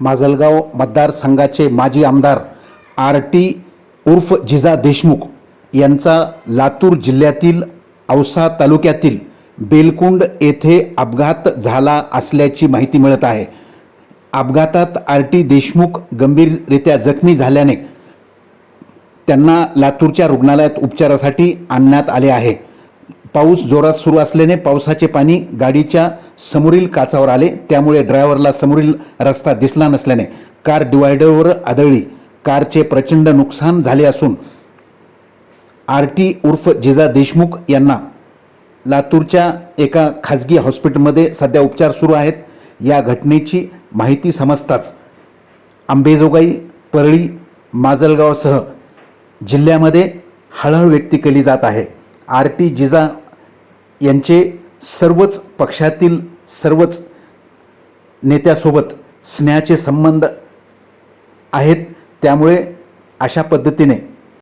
माजलगाव मतदारसंघाचे माजी आमदार आर टी उर्फ जिजा देशमुख यांचा लातूर जिल्ह्यातील औसा तालुक्यातील बेलकुंड येथे अपघात झाला असल्याची माहिती मिळत आहे. अपघातात आर टी देशमुख गंभीररित्या जखमी झाल्याने त्यांना लातूरच्या रुग्णालयात उपचारासाठी आणण्यात आले आहे. पाऊस जोरात सुरू असल्याने पावसाचे पाणी गाडीच्या समोरील काचावर आले. त्यामुळे ड्रायव्हरला समोरील रस्ता दिसला नसल्याने कार डिवायडरवर आदळली. कारचे प्रचंड नुकसान झाले असून आर टी उर्फ जिजा देशमुख यांना लातूरच्या एका खाजगी हॉस्पिटलमध्ये सध्या उपचार सुरू आहेत. या घटनेची माहिती समजताच आंबेजोगाई परळी माजलगावसह जिल्ह्यामध्ये हळहळ व्यक्त केली जात आहे. आर टी जिजा यांचे सर्वच पक्षातील सर्वच नेत्यासोबत स्नेहाचे संबंध आहेत. त्यामुळे अशा पद्धतीने